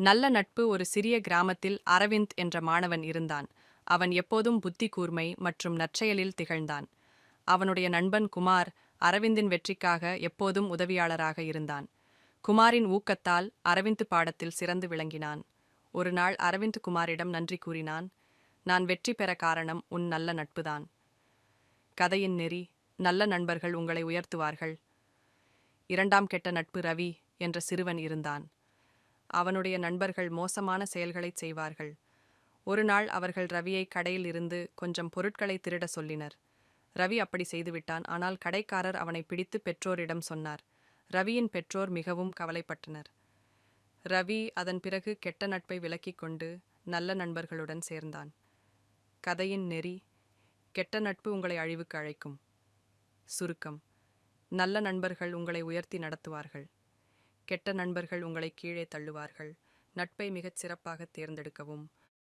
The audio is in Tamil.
நல்ல நட்பு ஒரு சிறிய கிராமத்தில் அரவிந்த் என்ற மாணவன் இருந்தான். அவன் எப்போதும் புத்தி கூர்மை மற்றும் நற்செயலில் திகழ்ந்தான். அவனுடைய நண்பன் குமார் அரவிந்தின் வெற்றிக்காக எப்போதும் உதவியாளராக இருந்தான். குமாரின் ஊக்கத்தால் அரவிந்த் பாடத்தில் சிறந்து விளங்கினான். ஒரு நாள் அரவிந்த் குமாரிடம் நன்றி கூறினான் நான் வெற்றி பெற காரணம் உன் நல்ல நட்புதான். கதையின் நெறி நல்ல நண்பர்கள் உங்களை உயர்த்துவார்கள். இரண்டாம் கெட்ட நட்பு ரவி என்ற சிறுவன் இருந்தான். அவனுடைய நண்பர்கள் மோசமான செயல்களைச் செய்வார்கள். ஒரு நாள் அவர்கள் ரவியை கடையில் இருந்து கொஞ்சம் பொருட்களை திருட சொல்லினர். ரவி அப்படி செய்துவிட்டான். ஆனால் கடைக்காரர் அவனை பிடித்து பெற்றோரிடம் சொன்னார். ரவியின் பெற்றோர் மிகவும் கவலைப்பட்டனர். ரவி அதன் பிறகு கெட்ட நட்பை விலக்கிக் கொண்டு நல்ல நண்பர்களுடன் சேர்ந்தான். கதையின் நெறி கெட்ட நட்பு உங்களை அழிவுக்கு அழைக்கும். சுருக்கம் நல்ல நண்பர்கள் உங்களை உயர்த்தி நடத்துவார்கள். கெட்ட நண்பர்கள் உங்களை கீழே தள்ளுவார்கள். நட்பை மிகச் சிறப்பாக தேர்ந்தெடுக்கவும்.